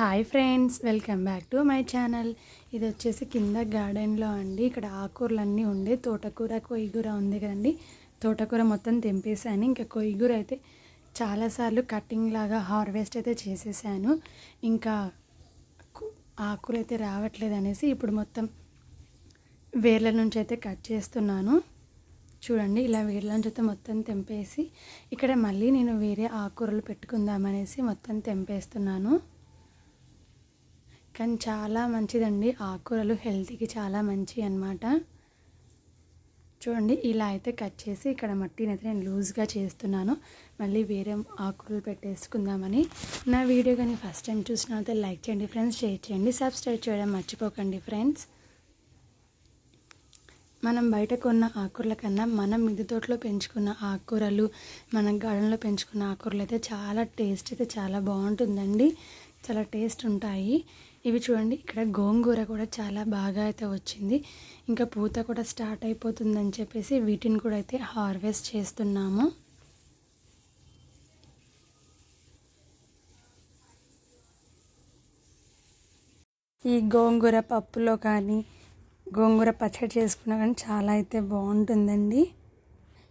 Hi friends welcome back to my channel ఇది వచ్చేసి కింద గార్డెన్లో అండి. ఇక్కడ ఆకూరలు అన్నీ ఉండే. తోటకూర కొయ్యగూర ఉంది కదండి. తోటకూర మొత్తం తెంపేశాను. ఇంకా కొయ్యగూర అయితే చాలాసార్లు కటింగ్ లాగా హార్వెస్ట్ అయితే చేసేసాను. ఇంకా ఆకులు అయితే రావట్లేదు అనేసి ఇప్పుడు మొత్తం వేర్ల నుంచి అయితే కట్ చేస్తున్నాను. చూడండి ఇలా వేర్ల నుంచి అయితే మొత్తం తెంపేసి ఇక్కడ మళ్ళీ నేను వేరే ఆకుకూరలు పెట్టుకుందామనేసి మొత్తం తెంపేస్తున్నాను. కానీ చాలా మంచిదండి. ఆకుకూరలు హెల్త్కి చాలా మంచి అన్నమాట. చూడండి ఇలా అయితే కట్ చేసి ఇక్కడ మట్టిని అయితే నేను లూజ్గా చేస్తున్నాను. మళ్ళీ వేరే ఆకుకూరలు పెట్టేసుకుందామని. నా వీడియో కానీ ఫస్ట్ టైం చూసినైతే లైక్ చేయండి ఫ్రెండ్స్. షేర్ చేయండి. సబ్స్క్రైబ్ చేయడం మర్చిపోకండి ఫ్రెండ్స్. మనం బయట కొన్న ఆకుకూరల కన్నా మనం మిద్దె తోటలో పెంచుకున్న ఆకుకూరలు మన గార్డెన్లో పెంచుకున్న ఆకుకూరలు అయితే చాలా టేస్ట్ అయితే చాలా బాగుంటుందండి. చాలా టేస్ట్ ఉంటాయి. ఇవి చూడండి ఇక్కడ గోంగూర కూడా చాలా బాగా అయితే వచ్చింది. ఇంకా పూత కూడా స్టార్ట్ అయిపోతుందని చెప్పేసి వీటిని కూడా అయితే హార్వెస్ట్ చేస్తున్నాము. ఈ గోంగూర పప్పులో కానీ గోంగూర పచ్చడి చేసుకున్నా కానీ చాలా అయితే బాగుంటుందండి.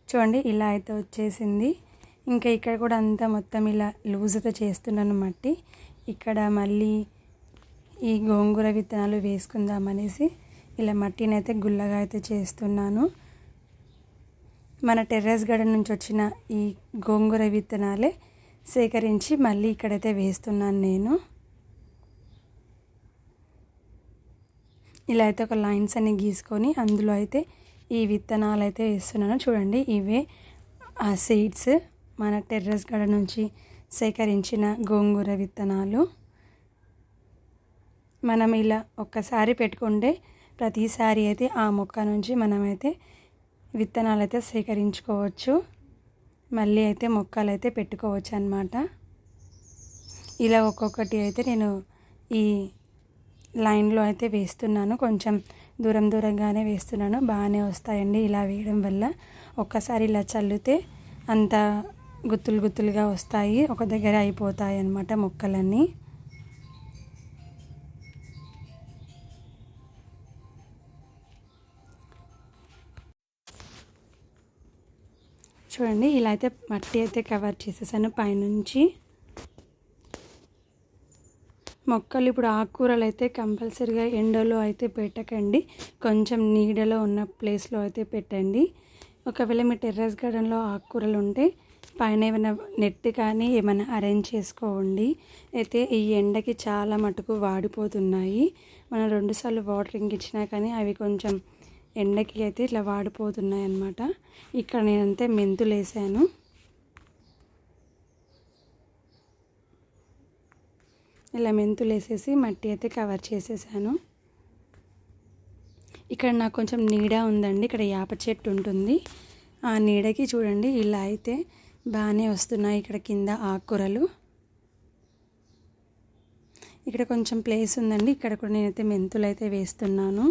చూడండి ఇలా అయితే వచ్చేసింది. ఇంకా ఇక్కడ కూడా అంతా మొత్తం ఇలా లూజ్ అయితే చేస్తున్నాను మట్టి. ఇక్కడ మళ్ళీ ఈ గోంగూర విత్తనాలు వేసుకుందామనేసి ఇలా మట్టిని అయితే గుల్లగా అయితే చేస్తున్నాను. మన టెర్రస్ గార్డెన్ నుంచి వచ్చిన ఈ గోంగూర విత్తనాలే సేకరించి మళ్ళీ ఇక్కడైతే వేస్తున్నాను నేను. ఇలా అయితే ఒక లైన్స్ అన్ని గీసుకొని అందులో అయితే ఈ విత్తనాలు అయితే వేస్తున్నాను. చూడండి ఇవే ఆ సీడ్స్ మన టెర్రస్ గార్డెన్ నుంచి సేకరించిన గోంగూర విత్తనాలు. మనం ఇలా ఒక్కసారి పెట్టుకుంటే ప్రతిసారి అయితే ఆ మొక్క నుంచి మనమైతే విత్తనాలు అయితే సేకరించుకోవచ్చు. మళ్ళీ అయితే మొక్కలు అయితే పెట్టుకోవచ్చు అన్నమాట ఇలా ఒక్కొక్కటి అయితే నేను ఈ లైన్లో అయితే వేస్తున్నాను. కొంచెం దూరం దూరంగానే వేస్తున్నాను. బాగానే వస్తాయండి ఇలా వేయడం వల్ల. ఒక్కసారి ఇలా చల్లితే అంత గుత్తులు గుత్తులుగా వస్తాయి. ఒక దగ్గర అయిపోతాయి అన్నమాట మొక్కలన్నీ. చూడండి ఇలా అయితే మట్టి అయితే కవర్ చేసేసాను పైనుంచి. మొక్కలు ఇప్పుడు ఆకుకూరలు అయితే కంపల్సరిగా ఎండలో అయితే పెట్టకండి. కొంచెం నీడలో ఉన్న ప్లేస్లో అయితే పెట్టండి. ఒకవేళ మీ టెర్రస్ గార్డెన్లో ఆకుకూరలు ఉంటే పైన ఏమైనా నెట్ కానీ ఏమైనా అరేంజ్ చేసుకోండి. అయితే ఈ ఎండకి చాలా మటుకు వాడిపోతున్నాయి. మనం రెండుసార్లు వాటరింగ్ ఇచ్చినా కానీ అవి కొంచెం ఎండకి అయితే ఇట్లా వాడిపోతున్నాయి అన్నమాట. ఇక్కడ నేనంతే మెంతులు వేసాను. ఇలా మెంతులు వేసేసి మట్టి అయితే కవర్ చేసేసాను. ఇక్కడ నాకు కొంచెం నీడ ఉందండి. ఇక్కడ యాప చెట్టు ఉంటుంది. ఆ నీడకి చూడండి ఇలా అయితే బాగానే వస్తున్నాయి ఇక్కడ కింద ఆకుకూరలు. ఇక్కడ కొంచెం ప్లేస్ ఉందండి. ఇక్కడ కూడా నేనైతే మెంతులు అయితే వేస్తున్నాను.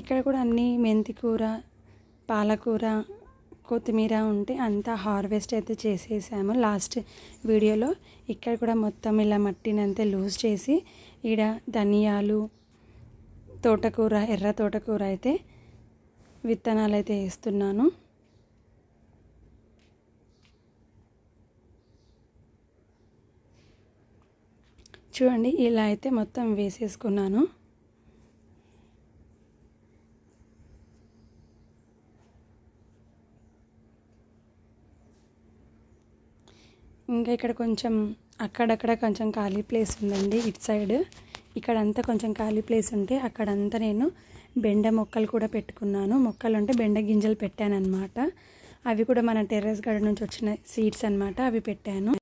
ఇక్కడ కూడా అన్నీ మెంతికూర పాలకూర కొత్తిమీర ఉంటే అంతా హార్వెస్ట్ అయితే చేసేసాము. లాస్ట్ వీడియోలో ఇక్కడ కూడా మొత్తం ఇలా మట్టినంతా లూజ్ చేసి ఈడ ధనియాలు తోటకూర ఎర్ర తోటకూర అయితే విత్తనాలు అయితే వేస్తున్నాను. చూడండి ఇలా అయితే మొత్తం వేసేసుకున్నాను. ఇంకా ఇక్కడ కొంచెం అక్కడక్కడ కొంచెం ఖాళీ ప్లేస్ ఉందండి ఇటు సైడ్. ఇక్కడంతా కొంచెం ఖాళీ ప్లేస్ ఉంటే అక్కడంతా నేను బెండ మొక్కలు కూడా పెట్టుకున్నాను. మొక్కలు అంటే బెండ గింజలు పెట్టాను అనమాట అవి కూడా మన టెర్రస్ గార్డెన్ నుంచి వచ్చిన సీడ్స్ అనమాట అవి పెట్టాను.